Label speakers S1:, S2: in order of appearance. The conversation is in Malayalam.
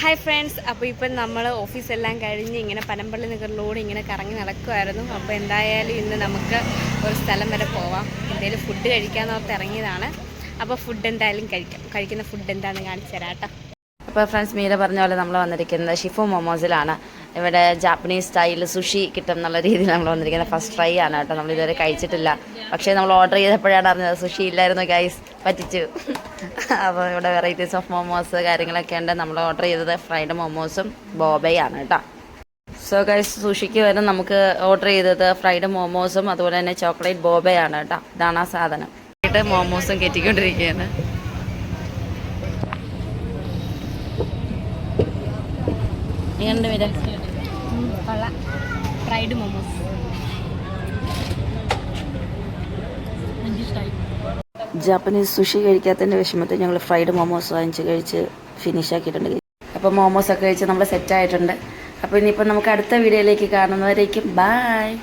S1: ഹായ് ഫ്രണ്ട്സ് അപ്പോൾ ഇപ്പം നമ്മൾ ഓഫീസെല്ലാം കഴിഞ്ഞ് ഇങ്ങനെ പനമ്പള്ളി നഗറിലൂടെ ഇങ്ങനെ കറങ്ങി നടക്കുമായിരുന്നു അപ്പോൾ എന്തായാലും ഇന്ന് നമുക്ക് ഒരു സ്ഥലം വരെ പോവാം. എന്തെങ്കിലും ഫുഡ് കഴിക്കാമെന്ന് ഓർത്ത് ഇറങ്ങിയതാണ്. അപ്പോൾ ഫുഡ് എന്തായാലും കഴിക്കാം. കഴിക്കുന്ന ഫുഡ് എന്താണെന്ന് കാണിച്ചു തരാം കേട്ടോ.
S2: അപ്പോൾ ഫ്രണ്ട്സ് മീര പറഞ്ഞ പോലെ നമ്മൾ വന്നിരിക്കുന്നത് ഷിഫോ മൊമോസിലാണ്. ഇവിടെ ജാപ്പനീസ് സ്റ്റൈൽ സുഷി കിട്ടും എന്നുള്ള രീതിയിൽ നമ്മൾ വന്നിരിക്കുന്നത്. ഫസ്റ്റ് ട്രൈ ആണ് കേട്ടോ. നമ്മൾ ഇതുവരെ കഴിച്ചിട്ടില്ല. പക്ഷേ നമ്മൾ ഓർഡർ ചെയ്തപ്പോഴാണ് അറിഞ്ഞത് സുഷി ഇല്ലായിരുന്നു ഗൈസ് പറ്റിച്ചു. അപ്പോൾ ഇവിടെ വെറൈറ്റീസ് ഓഫ് മോമോസ് കാര്യങ്ങളൊക്കെ ഉണ്ട്. നമ്മൾ ഓർഡർ ചെയ്തത് ഫ്രൈഡ് മോമോസും ബോബയാണ് കേട്ടോ. സോ ഗൈസ് സുഷിക്ക് വരെ നമുക്ക് ഓർഡർ ചെയ്തത് ഫ്രൈഡ് മോമോസും അതുപോലെ തന്നെ ചോക്ലേറ്റ് ബോബയാണ് കേട്ടോ. ഇതാണ് ആ സാധനം. Fried മോമോസും Meera
S1: fried momos
S2: Japanese sushi കഴിക്കാത്തതിന്റെ വിഷമത്തിൽ ഞങ്ങൾ ഫ്രൈഡ് മോമോസ് വാങ്ങിച്ച് കഴിച്ച് ഫിനിഷ് ആക്കിയിട്ടുണ്ട്. അപ്പോൾ മോമോസ് ഒക്കെ കഴിച്ച് നമ്മൾ സെറ്റ് ആയിട്ടുണ്ട്. അപ്പോൾ ഇനിയിപ്പോൾ നമുക്ക് അടുത്ത വീഡിയോയിലേക്ക് കാണുന്നവരേക്കും ബായ്